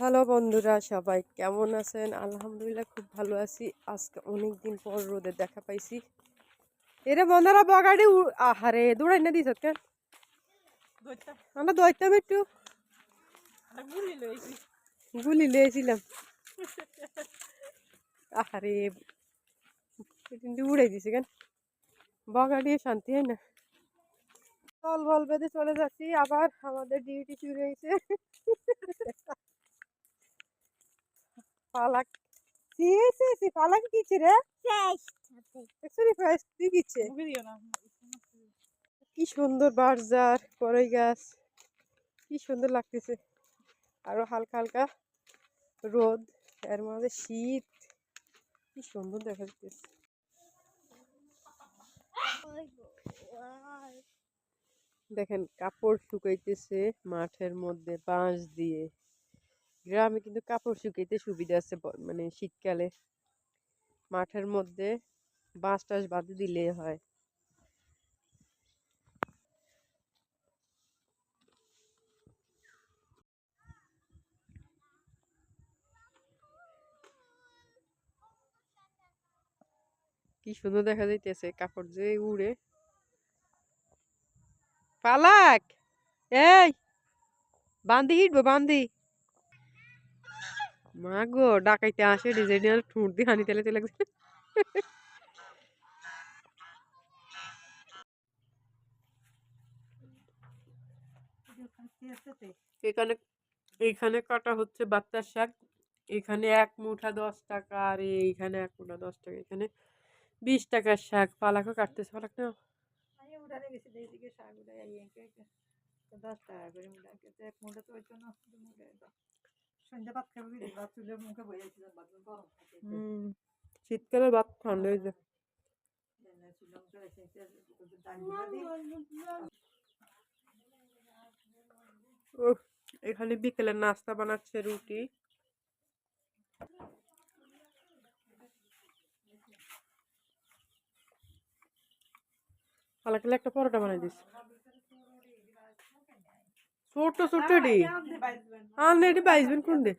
Hello বন্ধুরা সবাই কেমন আছেন? আলহামদুলিল্লাহ খুব ভালো আছি। আজকে অনেক দিন পর রোদের দেখা পাইছি। এরে বন্ধুরা বগাড়ি আহারে দৌড়াই না দিস কেন আমরা দৌড়তাম একটু গুলি লিয়েছিলাম আহারে কিন্তু উড়াই দিছে কেন? বগাড়ি শান্তি হয় না। দল বল বেঁধে চলে যাচ্ছি আবার আমাদের ডিউটি শুরু হয়েছে পালাক। সি সি সি পালাক কিছে রে? একচুয়ালি ফার্স্ট তুই কিছে কি সুন্দর বারজার কড়াই গাছ। কি সুন্দর লাগতেছে। আরও হালকা হালকা রোদ এর মধ্যে শীত। কি সুন্দর দেখা যাচ্ছে দেখেন কাপড় শুকাইতেছে মাঠের মধ্যে বাঁশ দিয়ে। গ্রামে কিন্তু কাপড় শুকাইতে সুবিধা আছে মানে শীতকালে। মাঠের মধ্যে বাঁশ টাস বাঁধে দিলে হয়। কি সুন্দর দেখা যাইতেছে, কাপড় যে উড়ে। পালাক এই! বান্দি হিটবো, বান্দি! মা গো, ডাকাইতে আসে ডিজাইনার ঠুঁট দিয়ে হানি তেলে তেলে এখানে এখানে কাটা হচ্ছে বাচ্চার শাক। এখানে এক মুঠা দশ টাকা, আর এইখানে এক মুঠা দশ টাকা, এখানে বিশ টাকার শাক। পালাকও কাটতেছে, পালাক না হুম শীতকালে ভাত ঠান্ডা হয়ে যায়। এখানে বিকেলের নাস্তা বানাচ্ছে রুটি। পালাকেলে একটা পরোটা বানাই দিস। ছোট ছোট ডি আনলে এটি বাইসবেন কোন দে